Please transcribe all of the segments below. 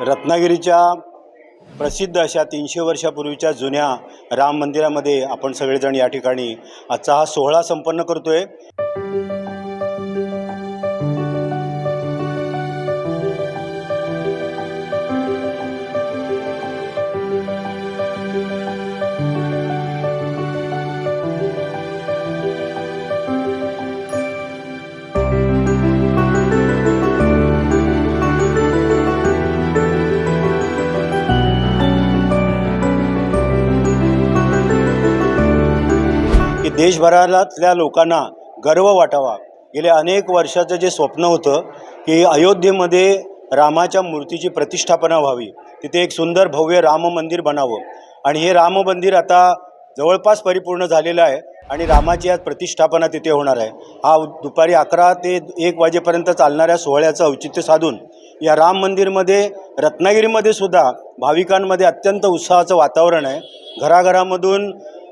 रत्नागिरीच्या प्रसिद्ध अशा तीनशे वर्षापूर्वीच्या जुन्या राम मंदिरामध्ये आपण सगळेजण या ठिकाणी आजचा हा सोहळा संपन्न करतोय. आहे देशभरातल्या लोकांना गर्व वाटावा. गेल्या अनेक वर्षाचं जे स्वप्न होतं की अयोध्येमध्ये रामाच्या मूर्तीची प्रतिष्ठापना व्हावी. तिथे एक सुंदर भव्य राम मंदिर बनावं. आणि हे राम मंदिर आता जवळपास परिपूर्ण झालेलं आहे आणि रामाची आज प्रतिष्ठापना तिथे होणार आहे. हा दुपारी अकरा ते एक वाजेपर्यंत चालणाऱ्या सोहळ्याचं औचित्य साधून या राम मंदिरमध्ये रत्नागिरीमध्ये सुद्धा भाविकांमध्ये अत्यंत उत्साहाचं वातावरण आहे. घराघरामधून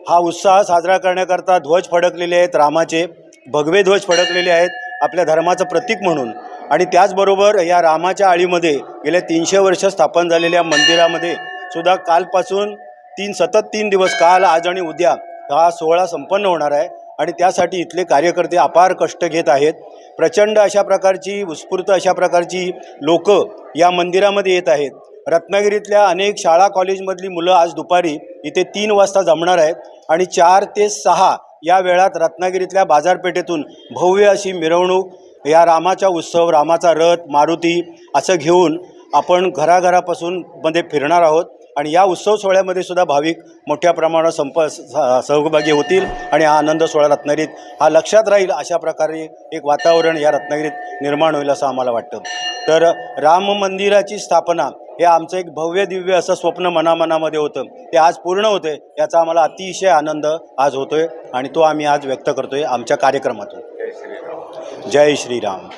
हा उत्साह साजरा करण्याकरता ध्वज फडकलेले आहेत रामाचे. भगवे ध्वज फडकलेले आहेत आपल्या धर्माचं प्रतीक म्हणून. आणि त्याचबरोबर या रामाच्या आळीमध्ये गेल्या तीनशे वर्ष स्थापन झालेल्या मंदिरामध्ये सुद्धा कालपासून तीन सतत तीन दिवस काल आज आणि उद्या हा सोहळा संपन्न होणार आहे. आणि त्यासाठी इथले कार्यकर्ते अपार कष्ट घेत आहेत. प्रचंड अशा प्रकारची उत्स्फूर्त अशा प्रकारची लोक या मंदिरामध्ये येत आहेत. रत्नागिरीतल्या अनेक शाळा कॉलेजमधली मुलं आज दुपारी इथे तीन वाजता जमणार आहेत. आणि चार ते सहा या वेळात रत्नागिरीतल्या बाजारपेठेतून भव्य अशी मिरवणूक या रामाचा उत्सव रामाचा रथ मारुती असं घेऊन आपण घराघरापासून मध्ये फिरणार आहोत. आणि या उत्सव सोहळ्यामध्ये सुद्धा भाविक मोठ्या प्रमाणात संप स- सहभागी होतील आणि हा आनंद सोहळा रत्नागिरीत हा लक्षात राहील अशा प्रकारे एक वातावरण या रत्नागिरीत निर्माण होईल असं आम्हाला वाटतं. तर राम मंदिराची स्थापना हे आमचं एक भव्य दिव्य असं स्वप्न मनामनामध्ये होतं. ते आज पूर्ण होते याचा आम्हाला अतिशय आनंद आज होतोय आणि तो आम्ही आज व्यक्त करतोय आमच्या कार्यक्रमातून. जय श्रीराम.